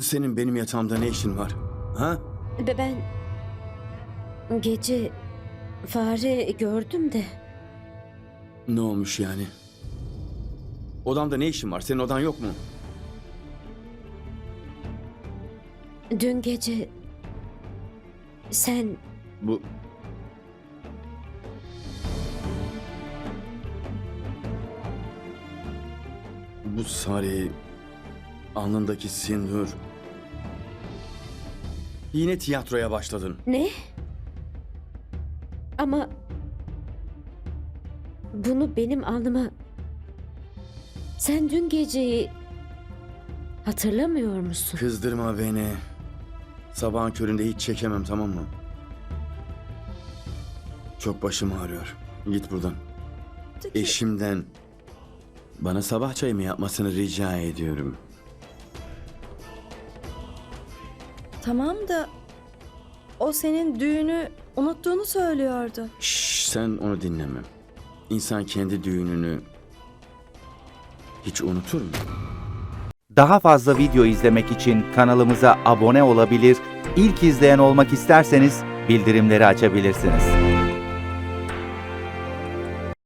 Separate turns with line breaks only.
Senin benim yatağımda ne işin var? Ha?
Ve ben gece fare gördüm de
Ne olmuş yani? Odamda ne işin var? Senin odan yok mu?
dün gece sen
Bu... Bu Sari... Alnındaki sindur... Yine tiyatroya başladın.
ne? Ama bunu benim alnıma sen dün geceyi hatırlamıyor musun?
Kızdırma beni. Sabahın köründe hiç çekemem tamam mı? Çok başım ağrıyor. Git buradan. Eşimden bana sabah çayımı yapmasını rica ediyorum.
Tamam da o senin düğünü unuttuğunu söylüyordu.
Şşş sen onu dinleme. İnsan kendi düğününü hiç unutur mu?
Daha fazla video izlemek için kanalımıza abone olabilir, ilk izleyen olmak isterseniz bildirimleri açabilirsiniz.